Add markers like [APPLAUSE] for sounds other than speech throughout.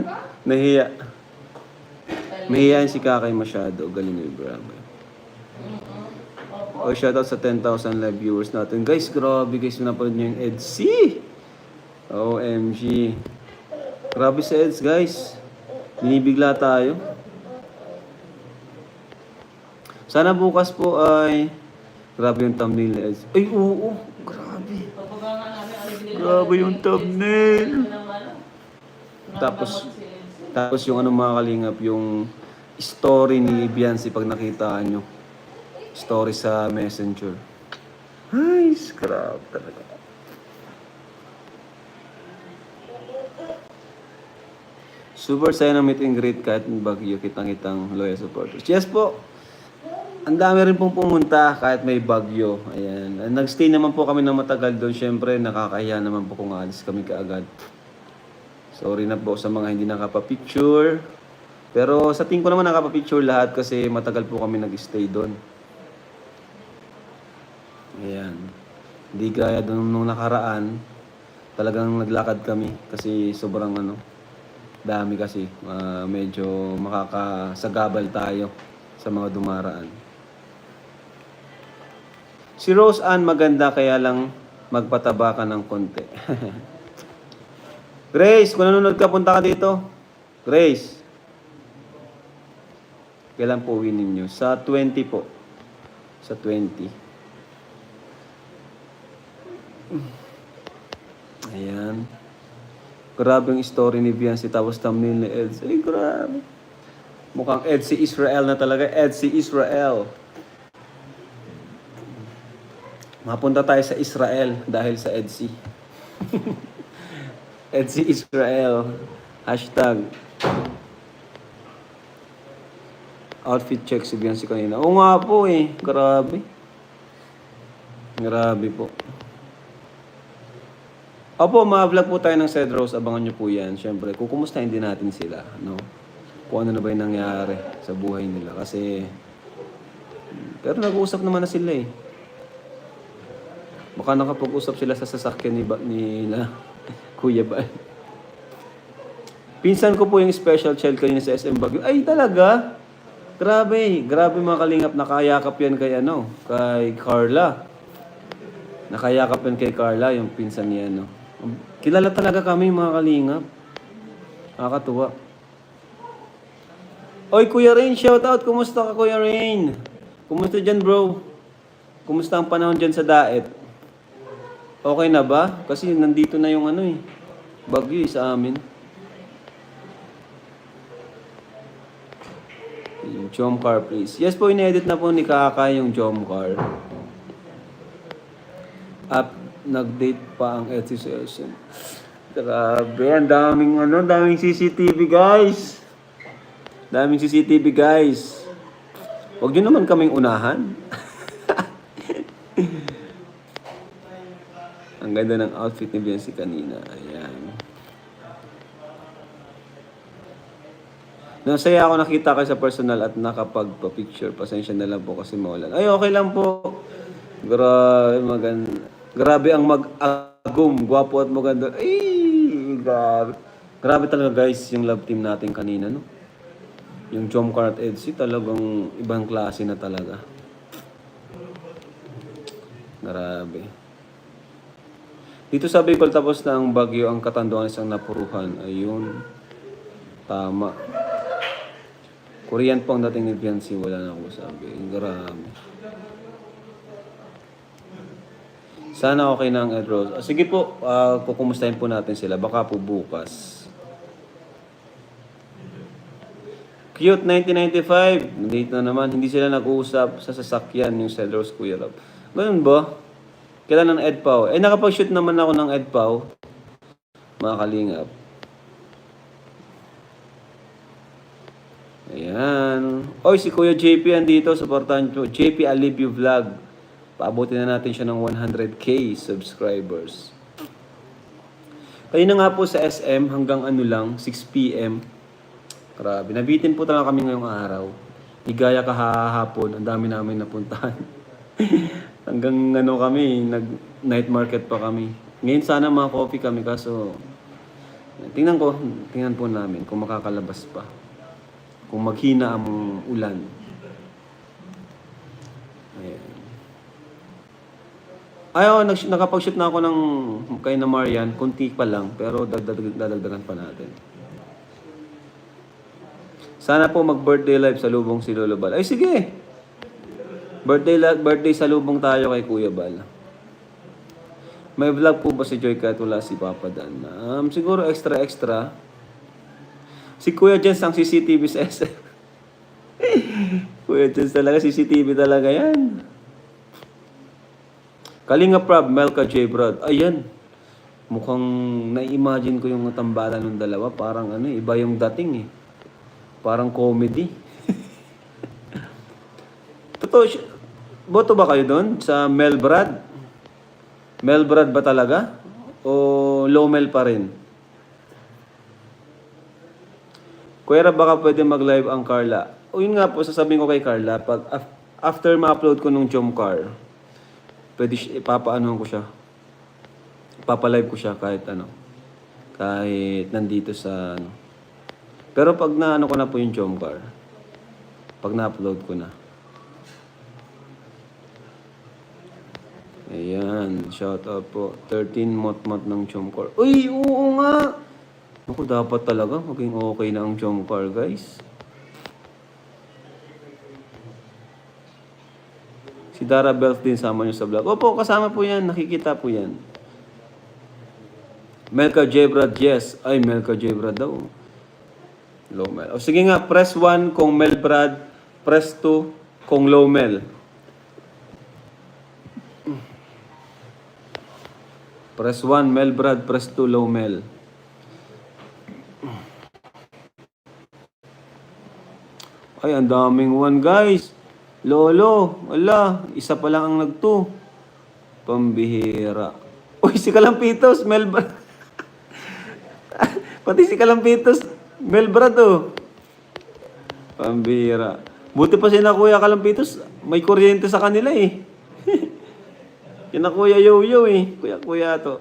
[LAUGHS] Nahiya. Mahihayin si Kakay masyado. Galing ni Bravo. O, shoutout sa 10,000 live viewers natin. Guys, grabe guys, napanood niyo yung EDC. OMG. Grabe sa EDS, guys. Binibigla tayo. Sana bukas po ay... Grabe yung thumbnail ni EDS. Ay, oo. Grabe. Grabe yung thumbnail. Tapos, tapos yung ano mga kalingap, yung story ni Biancy pag nakita nyo. Story sa messenger. Ay, scrap talaga. Super saya ng meet and greet kahit bagyo kitang-kitang loyal supporters. Yes po. Ang dami rin pong pumunta kahit may bagyo. Ayan. Nag-stay naman po kami ng matagal doon. Siyempre, nakakahiya naman po kung alis kami kaagad. Sorry na po sa mga hindi nakapapicture. Pero sa tingin ko naman nakapapicture lahat kasi matagal po kami nag-stay doon. Ayan. Hindi gaya doon nung nakaraan. Talagang naglakad kami kasi sobrang ano, dami kasi. Ah, medyo makakasagabal tayo sa mga dumaraan. Si Rose Ann maganda kaya lang magpataba ka ng konti. [LAUGHS] Grace, kung nanonood ka, punta ka dito. Grace. Kailan po uwi ninyo? Sa 20 po. Sa 20. Ayan. Grabe yung story ni Biancy tapos thumbnail ni Eds. Ay, grabe. Mukhang Ed si Israel na talaga. Ed si Israel. Mapunta tayo sa Israel dahil sa [LAUGHS] EDC. EDC Israel. Hashtag. Outfit check si Biancy kanina. Oo nga po eh. Grabe. Grabe po. Opo, ma-vlog po tayo ng Cedros. Abangan nyo po yan. Siyempre, kukumustahin din natin sila. No? Kung ano na ba yung nangyari sa buhay nila. Kasi, pero nag-uusap naman na sila eh. Baka nakapag-usap sila sa sasakyan ni, ba, ni Kuya ba? Pinsan ko po yung special child kanina sa SM Baguio. Ay, talaga? Grabe, grabe mga kalingap. Nakayakap yan kay ano, kay Carla. Nakayakap yan kay Carla, yung pinsan niya, ano. Kilala talaga kami mga kalingap. Nakakatuwa. Oy, Kuya Rain, shout out. Kumusta ka, Kuya Rain? Kumusta dyan, bro? Kumusta ang panahon dyan sa daet? Okay na ba? Kasi nandito na yung ano eh. Bagyo eh, sa amin. Yung Jom car, please. Yes po, in-edit na po ni Kaka yung Jom car. Up, nag-date pa ang Etsy session. Grabe, ang daming ano, daming CCTV guys. Daming CCTV guys. Huwag nyo naman kaming unahan. [LAUGHS] ang ganda ng outfit ni Biancy kanina. Ayan. Nasaya ako nakita kayo sa personal at nakapagpa-picture. Pasensya na lang po kasi mawalan. Ay, okay lang po. Grabe, maganda. Grabe ang mag-agum. Gwapo at maganda. Ay, grabe. Grabe talaga guys yung love team natin kanina, no? Yung Jomcar at Edsy talagang ibang klase na talaga. Grabe. Dito sa Bicol tapos ang bagyo ang katanduan isang napuruhan. Ayun. Tama. Korean po ang dating ni Biancy. Wala na ako sabi. Grabe. Sana okay na ang Ed Rose. Ah, sige po, uh, kukumustahin po natin sila. Baka po bukas. Cute 1995. Nandito na naman. Hindi sila nag-uusap sa sasakyan yung Cedros Kuya Rob. Ganun ba? Kailan ng EdPow? Eh, nakapag-shoot naman ako ng EdPow. Mga kalingap. Ayan. Oy, si Kuya JP andito. Supportahan nyo. JP Alibio Vlog. Paabutin na natin siya ng 100k subscribers. Kanina nga po sa SM hanggang ano lang, 6pm. Grabe. Nabitin po talaga kami ngayong araw. Igaya kahahapon. Ang dami namin napuntahan. [LAUGHS] hanggang ano kami, nag night market pa kami. Ngayon sana mga coffee kami kaso Tingnan ko, tingnan po namin kung makakalabas pa. Kung maghina ang ulan. Ayan. Ay, nag nakapag-shoot na ako ng kay na Marian. Kunti pa lang, pero dagdag dadagdagan pa natin. Sana po mag-birthday live sa lubong si Lolo Bal. Ay, sige! Birthday, birthday sa lubong tayo kay Kuya Bal. May vlog po ba si Joy kahit wala si Papa Dan? Um, siguro extra-extra. Si Kuya Jens ang CCTV sa SM. [LAUGHS] Kuya Jens talaga, CCTV talaga yan. Kalinga Prab, Melka J. Brad. Ayan. Mukhang na-imagine ko yung tambalan ng dalawa. Parang ano, iba yung dating eh. Parang comedy. [LAUGHS] Totoo, boto ba kayo doon sa Mel Brad? Mel Brad ba talaga? O Lomel pa rin? Kuya, baka pwede mag-live ang Carla. O yun nga po, sasabihin ko kay Carla, pag af- after ma-upload ko nung Chomcar, pwede siya, ipapaanohan ko siya. Papalive ko siya kahit ano. Kahit nandito sa ano. Pero pag na-ano ko na po yung Chomcar, pag na-upload ko na, Ayan, shout out po. 13 mot-mot ng Chomcar. Uy, oo nga! Ako, dapat talaga maging okay na ang Chomcar, guys. Si Dara Belf din sama niyo sa vlog. Opo, kasama po yan. Nakikita po yan. Melka Jebrad, yes. Ay, Melka Jebrad daw. Low Mel. O sige nga, press 1 kung Melbrad, press 2 kung Low Mel. Press 1, Melbrad. Press 2, Low Mel. Ay, ang daming one, guys. Lolo, wala. Isa pa lang ang nagto. Pambihira. Uy, si Kalampitos, Melbrad. [LAUGHS] Pati si Kalampitos, Melbrad, oh. Pambihira. Buti pa sina Kuya Kalampitos, may kuryente sa kanila, eh. Kina Kuya Yo-Yo, eh. Kuya, kuya to.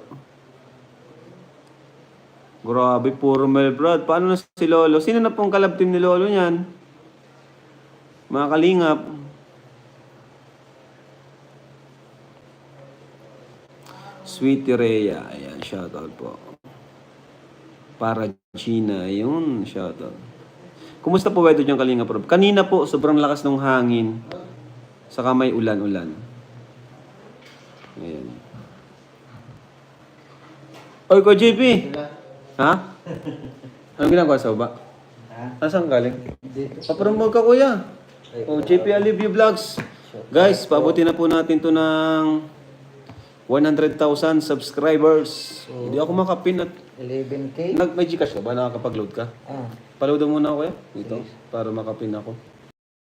Grabe, puro Melbrad. Paano na si Lolo? Sino na pong kalab team ni Lolo niyan? Mga kalingap. Sweetie Rhea. Ayan, shoutout po. Para Gina. Ayun, shoutout. Kumusta po weather dyan, Kalingap Rob? Kanina po, sobrang lakas ng hangin. Saka may ulan-ulan. Ayan. Oy, ko JP! Ha? Anong ginagawa sa baba? Nasaan galing? Papromote ka kuya. O, JP Alivio Vlogs. Guys, paabuti na po natin to ng 100,000 subscribers. Hindi ako makapin at 11K? nag may Gcash ka ba? Nakakapag-load ka? Ah, Paload mo muna ako kuya. Dito. Para makapin ako.